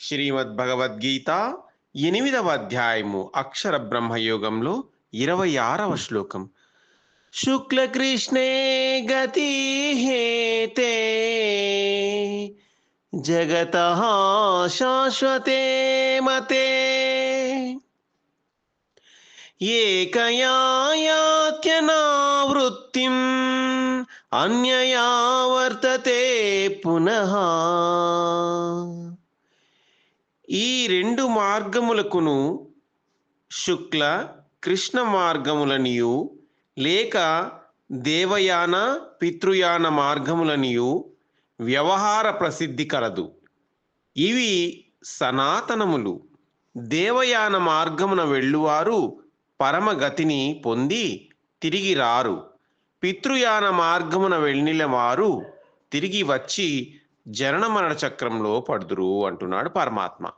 శ్రీమద్ భగవద్గీత ఎనిమిదవ అధ్యాయము అక్షర బ్రహ్మయోగంలో ఇరవై ఆరవ శ్లోకం. శుక్లకృష్ణే గతి హేతే జగత శాశ్వతే మతే. ఏకయాత్యనావృత్తిం అన్యయా వర్తతే పునః. ఈ రెండు మార్గములకును శుక్ల కృష్ణ మార్గములనియు లేక దేవయాన పితృయాన మార్గములనియు వ్యవహార ప్రసిద్ధి కలదు. ఇవి సనాతనములు. దేవయాన మార్గమున వెళ్ళువారు పరమగతిని పొంది తిరిగి రారు. పితృయాన మార్గమున వెళ్ళిన వారు తిరిగి వచ్చి జనన మరణ చక్రంలో పడుదురు అంటున్నాడు పరమాత్మ.